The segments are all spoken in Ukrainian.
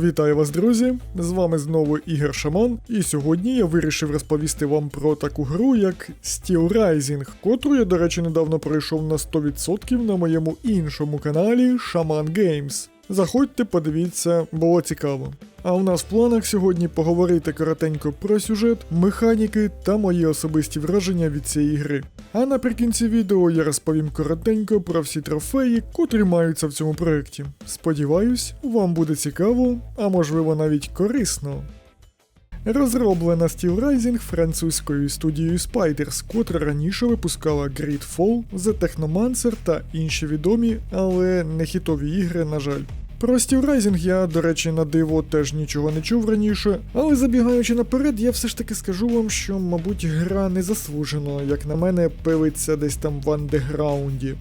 Вітаю вас, друзі! З вами знову Ігор Шаман, і сьогодні я вирішив розповісти вам про таку гру, як Steel Rising, котру я, до речі, недавно пройшов на 100% на моєму іншому каналі Shaman Games. Заходьте, подивіться, було цікаво. А у нас в планах сьогодні поговорити коротенько про сюжет, механіки та мої особисті враження від цієї гри. А наприкінці відео я розповім коротенько про всі трофеї, котрі маються в цьому проєкті. Сподіваюсь, вам буде цікаво, а можливо навіть корисно. Розроблена Steel Rising французькою студією Spiders, котра раніше випускала Gridfall, The Technomancer та інші відомі, але не хітові ігри, на жаль. Про Steel Rising я, до речі, на диво теж нічого не чув раніше, але забігаючи наперед, я все ж таки скажу вам, що, мабуть, гра не заслужено, як на мене, пилиться десь там в андеграунді.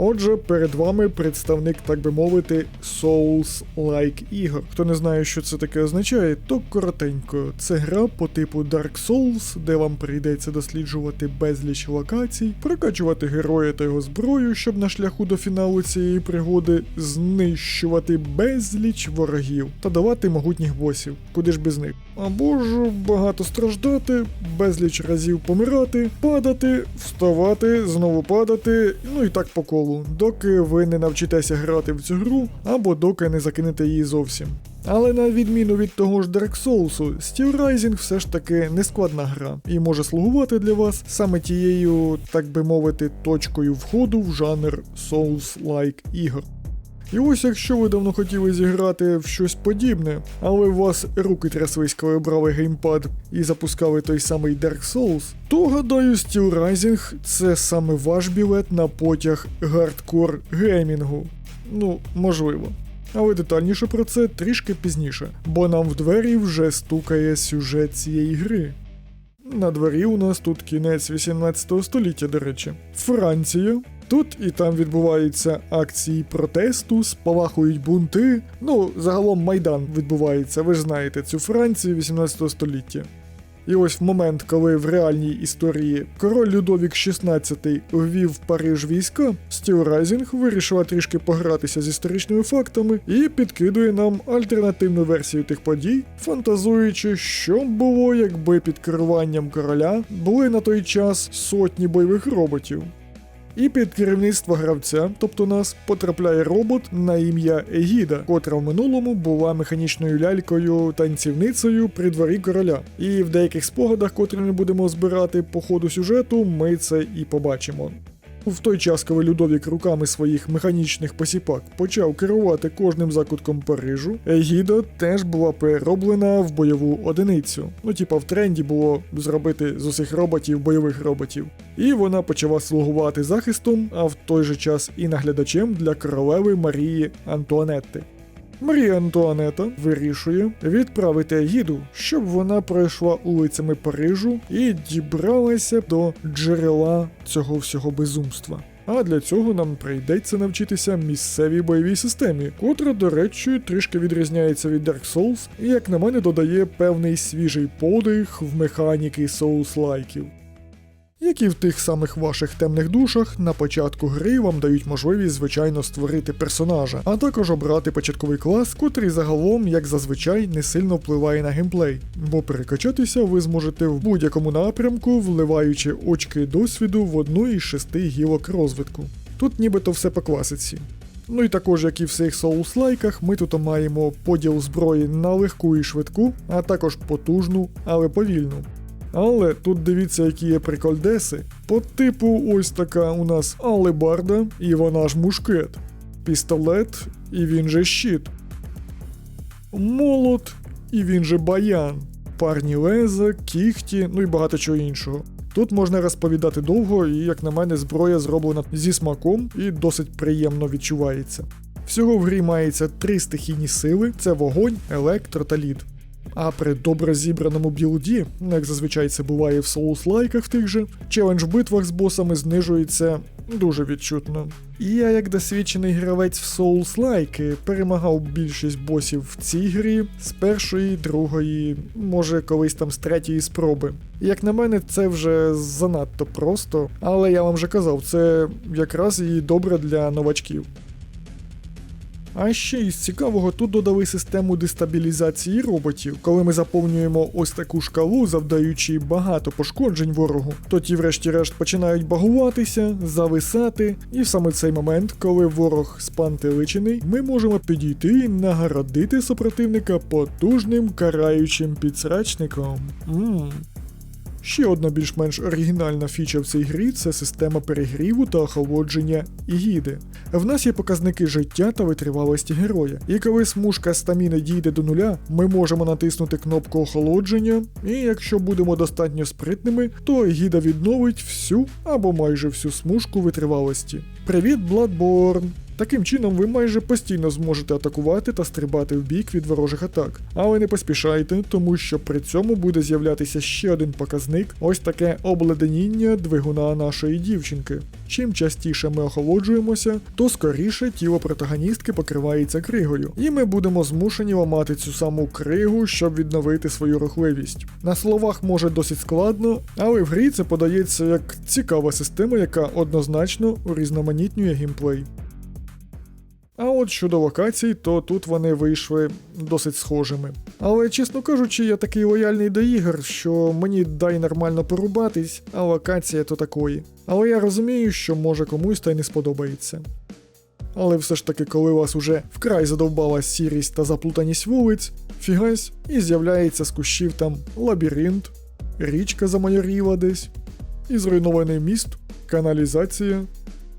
Отже, перед вами представник, так би мовити, Souls-like ігор. Хто не знає, що це таке означає, то коротенько. Це гра по типу Dark Souls, де вам прийдеться досліджувати безліч локацій, прокачувати героя та його зброю, щоб на шляху до фіналу цієї пригоди знищувати безліч ворогів та давати могутніх босів. Куди ж без них? Або ж багато страждати, безліч разів помирати, падати, вставати, знову падати, ну і так по колу, доки ви не навчитеся грати в цю гру, або доки не закинете її зовсім. Але на відміну від того ж Dark Souls, Steel Rising все ж таки не складна гра і може слугувати для вас саме тією, так би мовити, точкою входу в жанр Souls-like ігор. І ось якщо ви давно хотіли зіграти в щось подібне, але у вас руки тряслись, коли брали геймпад і запускали той самий Dark Souls, то гадаю, Steel Rising це саме ваш білет на потяг гардкор геймінгу. Ну, можливо. Але детальніше про це трішки пізніше, бо нам в двері вже стукає сюжет цієї гри. На дворі у нас тут кінець 18 століття, до речі. Франція. Тут і там відбуваються акції протесту, спалахують бунти. Ну, загалом Майдан відбувається, ви ж знаєте, цю Францію 18 століття. І ось в момент, коли в реальній історії король Людовік XVI ввів в Париж війська, Стіл Райзінг вирішила трішки погратися з історичними фактами і підкидує нам альтернативну версію тих подій, фантазуючи, що було, якби під керуванням короля були на той час сотні бойових роботів. І під керівництво гравця, тобто нас, потрапляє робот на ім'я Егіда, котра в минулому була механічною лялькою танцівницею при дворі короля. І в деяких спогадах, котрі ми будемо збирати по ходу сюжету, ми це і побачимо. В той час, коли Людовік руками своїх механічних посіпак почав керувати кожним закутком Парижу, Егіда теж була перероблена в бойову одиницю. Ну, типа в тренді було зробити з усіх роботів бойових роботів. І вона почала слугувати захистом, а в той же час і наглядачем для королеви Марії Антуанетти. Марія Антуанета вирішує відправити Егіду, щоб вона пройшла улицями Парижу і дібралася до джерела цього всього безумства. А для цього нам прийдеться навчитися місцевій бойовій системі, котра, до речі, трішки відрізняється від Dark Souls, і, як на мене, додає певний свіжий подих в механіки Souls-лайків. Як і в тих самих ваших темних душах, на початку гри вам дають можливість, звичайно, створити персонажа, а також обрати початковий клас, котрий загалом, як зазвичай, не сильно впливає на геймплей, бо перекачатися ви зможете в будь-якому напрямку, вливаючи очки досвіду в одну із шести гілок розвитку. Тут нібито все по класиці. Ну і також, як і в всіх соус-лайках, ми тут маємо поділ зброї на легку і швидку, а також потужну, але повільну. Але тут дивіться, які є прикольдеси. По типу, ось така у нас алебарда, і вона ж мушкет, пістолет, і він же щит, молот, і він же баян, парні леза, кіхті, ну і багато чого іншого. Тут можна розповідати довго, і, як на мене, зброя зроблена зі смаком і досить приємно відчувається. Всього в грі мається три стихійні сили: це вогонь, електро та лід. А при добре зібраному білді, як зазвичай це буває в соус-лайках тих же, челендж в битвах з босами знижується дуже відчутно. І я, як досвідчений гравець в соус-лайки, перемагав більшість босів в цій грі з першої, другої, може колись там з третьої спроби. Як на мене, це вже занадто просто, але я вам вже казав, це якраз і добре для новачків. А ще із цікавого тут додали систему дестабілізації роботів. Коли ми заповнюємо ось таку шкалу, завдаючи багато пошкоджень ворогу, то ті, врешті-решт, починають багуватися, зависати, і в саме цей момент, коли ворог спантеличений, ми можемо підійти і нагородити супротивника потужним караючим підсрачником. Ммм. Ще одна більш-менш оригінальна фіча в цій грі це система перегріву та охолодження гіди. В нас є показники життя та витривалості героя, і коли смужка стаміни дійде до нуля, ми можемо натиснути кнопку охолодження, і якщо будемо достатньо спритними, то гіда відновить всю або майже всю смужку витривалості. Привіт, Bloodborne! Таким чином ви майже постійно зможете атакувати та стрибати в бік від ворожих атак. Але не поспішайте, тому що при цьому буде з'являтися ще один показник ось таке обледеніння двигуна нашої дівчинки. Чим частіше ми охолоджуємося, то скоріше тіло протагоністки покривається кригою, і ми будемо змушені ламати цю саму кригу, щоб відновити свою рухливість. На словах може досить складно, але в грі це подається як цікава система, яка однозначно урізноманітнює геймплей. От щодо локацій, то тут вони вийшли досить схожими. Але, чесно кажучи, я такий лояльний до ігор, що мені дай нормально порубатись, а локація то такої. Але я розумію, що може комусь та й не сподобається. Але все ж таки, коли вас уже вкрай задовбала сірість та заплутаність вулиць, фігась, і з'являється з кущів там лабіринт, річка замайоріла десь, і зруйнований міст, каналізація,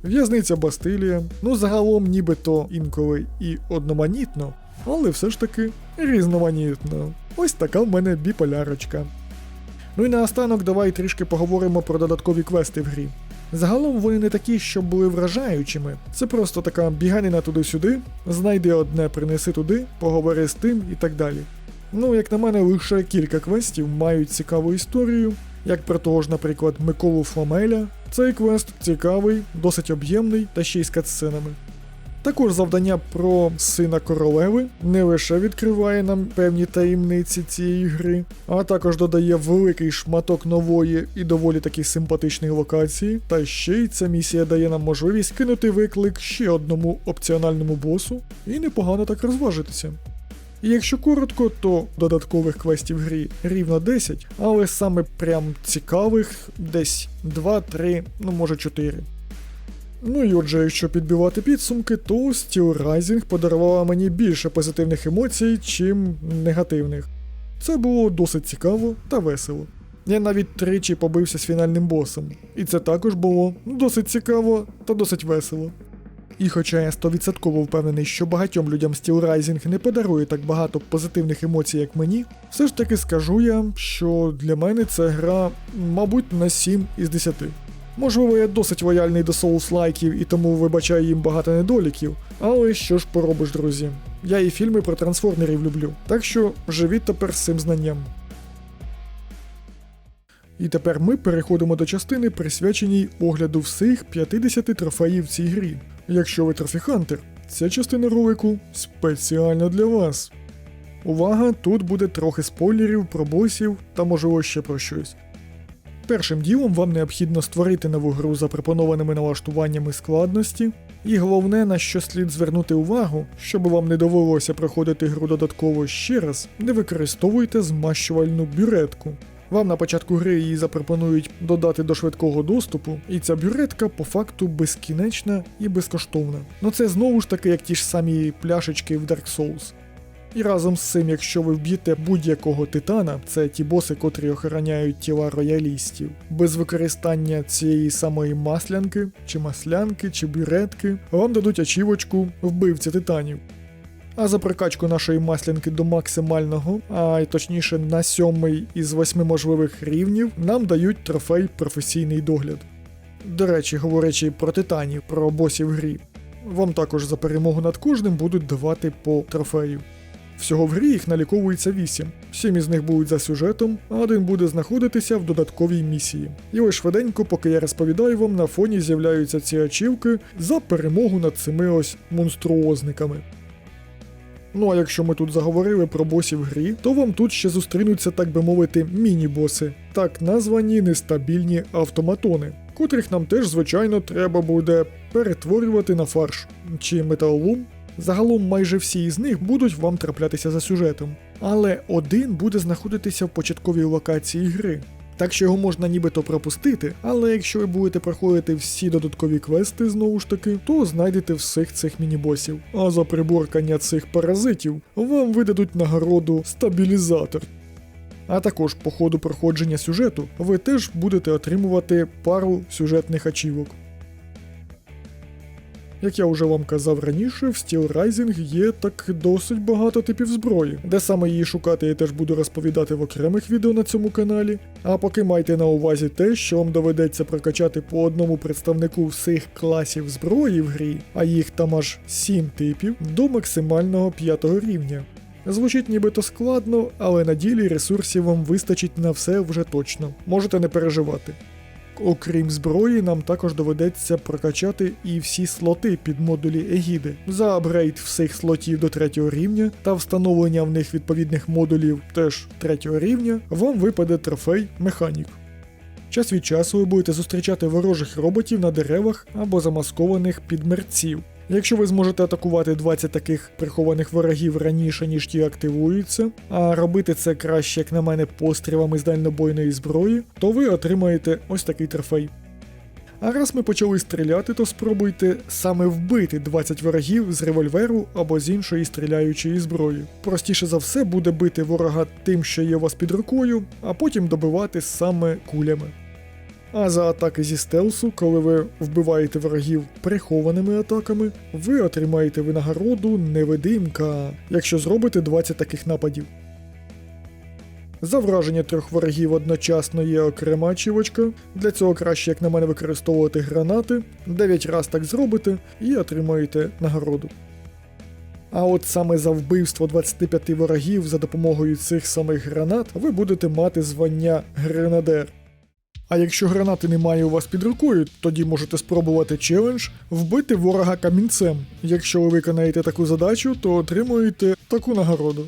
В'язниця Бастилія, ну загалом нібито інколи і одноманітно, але все ж таки різноманітно. Ось така в мене біполярочка. Ну і наостанок давай трішки поговоримо про додаткові квести в грі. Загалом вони не такі, що були вражаючими. Це просто така біганина туди-сюди, знайди одне, принеси туди, поговори з тим і так далі. Ну, як на мене, лише кілька квестів мають цікаву історію, як про того ж, наприклад, Миколу Фламеля. Цей квест цікавий, досить об'ємний та ще й з катсценами. Також завдання про сина королеви не лише відкриває нам певні таємниці цієї гри, а також додає великий шматок нової і доволі таки симпатичної локації. Та ще й ця місія дає нам можливість кинути виклик ще одному опціональному босу і непогано так розважитися. І якщо коротко, то додаткових квестів в грі рівно 10, але саме прям цікавих десь 2-3, ну може 4. Ну і отже, якщо підбивати підсумки, то Steel Rising подарувала мені більше позитивних емоцій, чим негативних. Це було досить цікаво та весело. Я навіть тричі побився з фінальним босом, і це також було досить цікаво та досить весело. І хоча я 100% впевнений, що багатьом людям Steel Rising не подарує так багато позитивних емоцій, як мені, все ж таки скажу я, що для мене це гра, мабуть, на 7 із 10. Можливо, я досить лояльний до соус-лайків і тому вибачаю їм багато недоліків, але що ж поробиш, друзі? Я і фільми про трансформерів люблю, так що живіть тепер з цим знанням. І тепер ми переходимо до частини, присвяченій огляду всіх 50 трофеїв в цій грі. Якщо ви трофіхантер, ця частина ролику спеціально для вас. Увага, тут буде трохи спойлерів про босів та можливо ще про щось. Першим ділом вам необхідно створити нову гру запропонованими налаштуваннями складності, і головне, на що слід звернути увагу, щоб вам не довелося проходити гру додатково ще раз, не використовуйте змащувальну бюретку. Вам на початку гри її запропонують додати до швидкого доступу, і ця бюретка по факту безкінечна і безкоштовна. Ну це знову ж таки як ті ж самі пляшечки в Dark Souls. І разом з цим, якщо ви вб'єте будь-якого титана, це ті боси, котрі охороняють тіла роялістів, без використання цієї самої маслянки, чи маслянки, чи бюретки, вам дадуть ачівочку вбивця титанів. А за прокачку нашої маслянки до максимального, а й точніше на сьомий із восьми можливих рівнів, нам дають трофей професійний догляд. До речі, говорячи про титанів, про босів грі, вам також за перемогу над кожним будуть давати по трофею. Всього в грі їх наліковується 8. Сім із них будуть за сюжетом, а один буде знаходитися в додатковій місії. І ось швиденько, поки я розповідаю вам, на фоні з'являються ці ачівки за перемогу над цими ось монструозниками. Ну а якщо ми тут заговорили про босів грі, то вам тут ще зустрінуться, так би мовити, міні-боси, так названі нестабільні автоматони, котрих нам теж, звичайно, треба буде перетворювати на фарш чи металолум, Загалом майже всі із них будуть вам траплятися за сюжетом. Але один буде знаходитися в початковій локації гри. Так що його можна нібито пропустити, але якщо ви будете проходити всі додаткові квести знову ж таки, то знайдете всіх цих мінібосів. А за приборкання цих паразитів вам видадуть нагороду стабілізатор. А також по ходу проходження сюжету ви теж будете отримувати пару сюжетних ачівок. Як я вже вам казав раніше, в Steel Rising є так досить багато типів зброї. Де саме її шукати, я теж буду розповідати в окремих відео на цьому каналі. А поки майте на увазі те, що вам доведеться прокачати по одному представнику всіх класів зброї в грі, а їх там аж 7 типів, до максимального 5 рівня. Звучить нібито складно, але на ділі ресурсів вам вистачить на все вже точно. Можете не переживати. Окрім зброї, нам також доведеться прокачати і всі слоти під модулі Егіди. За апгрейд всіх слотів до третього рівня та встановлення в них відповідних модулів теж третього рівня, вам випаде трофей Механік. Час від часу ви будете зустрічати ворожих роботів на деревах або замаскованих під мерців. Якщо ви зможете атакувати 20 таких прихованих ворогів раніше, ніж ті активуються, а робити це краще, як на мене, пострілами з дальнобойної зброї, то ви отримаєте ось такий трофей. А раз ми почали стріляти, то спробуйте саме вбити 20 ворогів з револьверу або з іншої стріляючої зброї. Простіше за все буде бити ворога тим, що є у вас під рукою, а потім добивати саме кулями. А за атаки зі стелсу, коли ви вбиваєте ворогів прихованими атаками, ви отримаєте винагороду невидимка, якщо зробите 20 таких нападів. За враження трьох ворогів одночасно є окрема ачівочка. Для цього краще, як на мене, використовувати гранати. 9 раз так зробите і отримаєте нагороду. А от саме за вбивство 25 ворогів за допомогою цих самих гранат ви будете мати звання гренадер. А якщо гранати немає у вас під рукою, тоді можете спробувати челендж вбити ворога камінцем. Якщо ви виконаєте таку задачу, то отримуєте таку нагороду.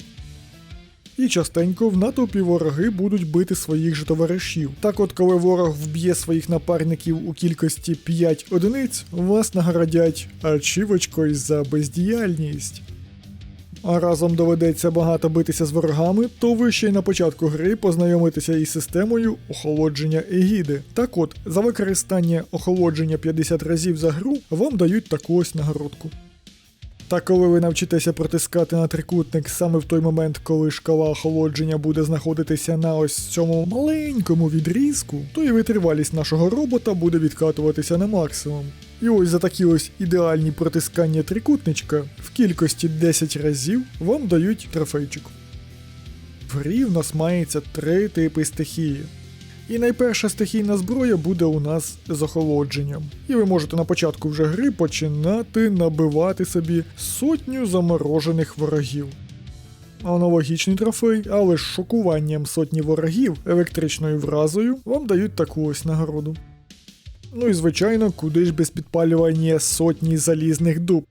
І частенько в натовпі вороги будуть бити своїх же товаришів. Так от, коли ворог вб'є своїх напарників у кількості 5 одиниць, вас наградять ачівочкою за бездіяльність. А разом доведеться багато битися з ворогами, то ви ще й на початку гри познайомитеся із системою охолодження егіди. Так от, за використання охолодження 50 разів за гру вам дають таку ось нагородку. Та коли ви навчитеся протискати на трикутник саме в той момент, коли шкала охолодження буде знаходитися на ось цьому маленькому відрізку, то і витривалість нашого робота буде відкатуватися на максимум. І ось за такі ось ідеальні протискання трикутничка в кількості 10 разів вам дають трофейчик. В грі в нас мається три типи стихії. І найперша стихійна зброя буде у нас з охолодженням. І ви можете на початку вже гри починати набивати собі сотню заморожених ворогів. Аналогічний трофей, але з шокуванням сотні ворогів електричною вразою вам дають таку ось нагороду. Ну і звичайно, куди ж без підпалювання сотні залізних дуб.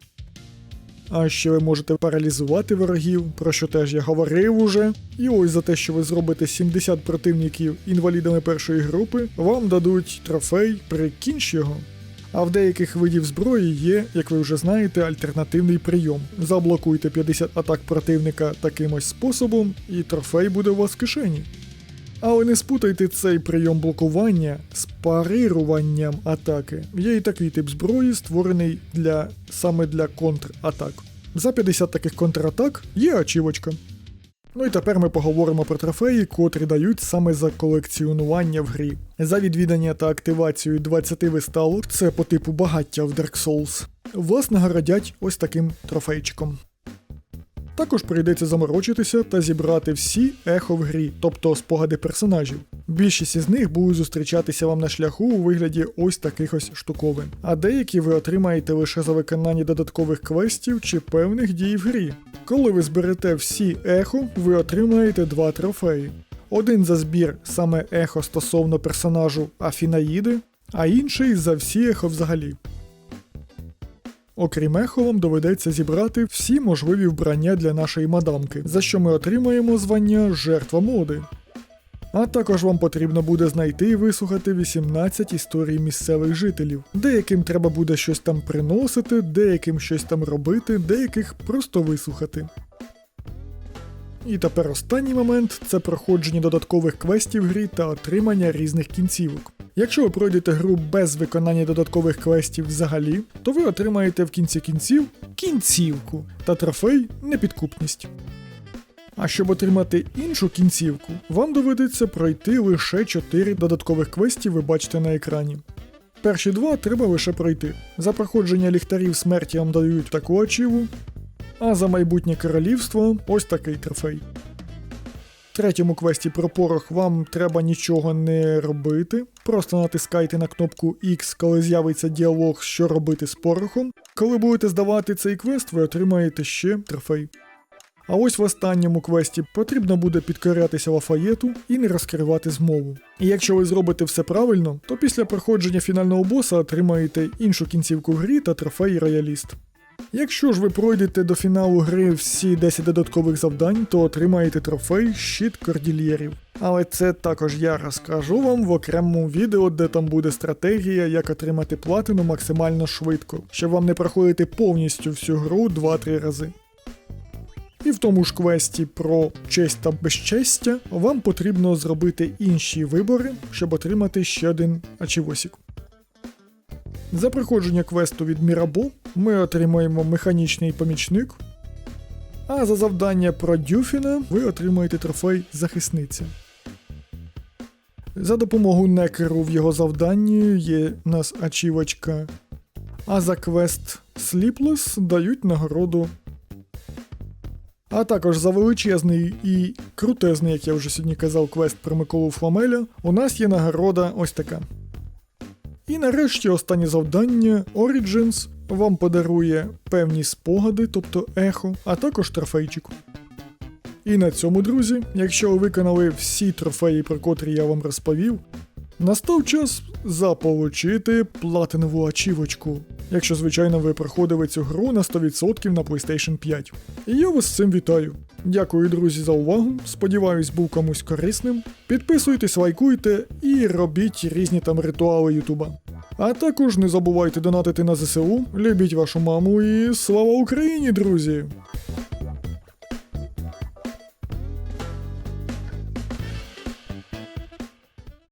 А ще ви можете паралізувати ворогів, про що теж я говорив уже. І ось за те, що ви зробите 70 противників інвалідами першої групи, вам дадуть трофей прикінч його. А в деяких видів зброї є, як ви вже знаєте, альтернативний прийом. Заблокуйте 50 атак противника таким ось способом, і трофей буде у вас в кишені. Але не спутайте цей прийом блокування з парируванням атаки. Є і такий тип зброї, створений для саме для контратак. За 50 таких контратак є ачівочка. Ну і тепер ми поговоримо про трофеї, котрі дають саме за колекціонування в грі. За відвідання та активацію 20 виставок, це по типу багаття в Dark Souls, вас нагородять ось таким трофейчиком. Також прийдеться заморочитися та зібрати всі ехо в грі, тобто спогади персонажів. Більшість із них будуть зустрічатися вам на шляху у вигляді ось таких ось штуковин, а деякі ви отримаєте лише за виконання додаткових квестів чи певних дій в грі. Коли ви зберете всі ехо, ви отримаєте два трофеї. Один за збір саме ехо стосовно персонажу Афінаїди, а інший за всі ехо взагалі. Окрім ехо, вам доведеться зібрати всі можливі вбрання для нашої мадамки, за що ми отримаємо звання жертва моди. А також вам потрібно буде знайти і вислухати 18 історій місцевих жителів. Деяким треба буде щось там приносити, деяким щось там робити, деяких просто вислухати. І тепер останній момент це проходження додаткових квестів грі та отримання різних кінцівок. Якщо ви пройдете гру без виконання додаткових квестів взагалі, то ви отримаєте в кінці кінців кінцівку та трофей непідкупність. А щоб отримати іншу кінцівку, вам доведеться пройти лише 4 додаткових квестів ви бачите на екрані. Перші два треба лише пройти. За проходження ліхтарів смерті вам дають таку ачіву, а за майбутнє королівство ось такий трофей. В третьому квесті про порох вам треба нічого не робити. Просто натискайте на кнопку X, коли з'явиться діалог, що робити з порохом. Коли будете здавати цей квест, ви отримаєте ще трофей. А ось в останньому квесті потрібно буде підкорятися Лафаєту і не розкривати змову. І якщо ви зробите все правильно, то після проходження фінального боса отримаєте іншу кінцівку грі та трофей рояліст. Якщо ж ви пройдете до фіналу гри всі 10 додаткових завдань, то отримаєте трофей щит кордільєрів. Але це також я розкажу вам в окремому відео, де там буде стратегія, як отримати платину максимально швидко, щоб вам не проходити повністю всю гру 2-3 рази. І в тому ж квесті про честь та безчестя вам потрібно зробити інші вибори, щоб отримати ще один ачівосік. За проходження квесту від Мірабо ми отримаємо механічний помічник. А за завдання про Дюфіна ви отримаєте трофей захисниця. За допомогою некеру в його завданні є у нас ачівочка. А за квест Sleepless дають нагороду. А також за величезний і крутезний, як я вже сьогодні казав, квест про Миколу Фламеля, у нас є нагорода ось така. І нарешті останнє завдання Origins вам подарує певні спогади, тобто ехо, а також трофейчик. І на цьому, друзі, якщо ви виконали всі трофеї, про котрі я вам розповів, настав час заполучити платинову ачівочку, якщо, звичайно, ви проходили цю гру на 100% на PlayStation 5. І я вас з цим вітаю. Дякую, друзі, за увагу. Сподіваюсь, був комусь корисним. Підписуйтесь, лайкуйте і робіть різні там ритуали Ютуба. А також не забувайте донатити на ЗСУ, любіть вашу маму і слава Україні, друзі!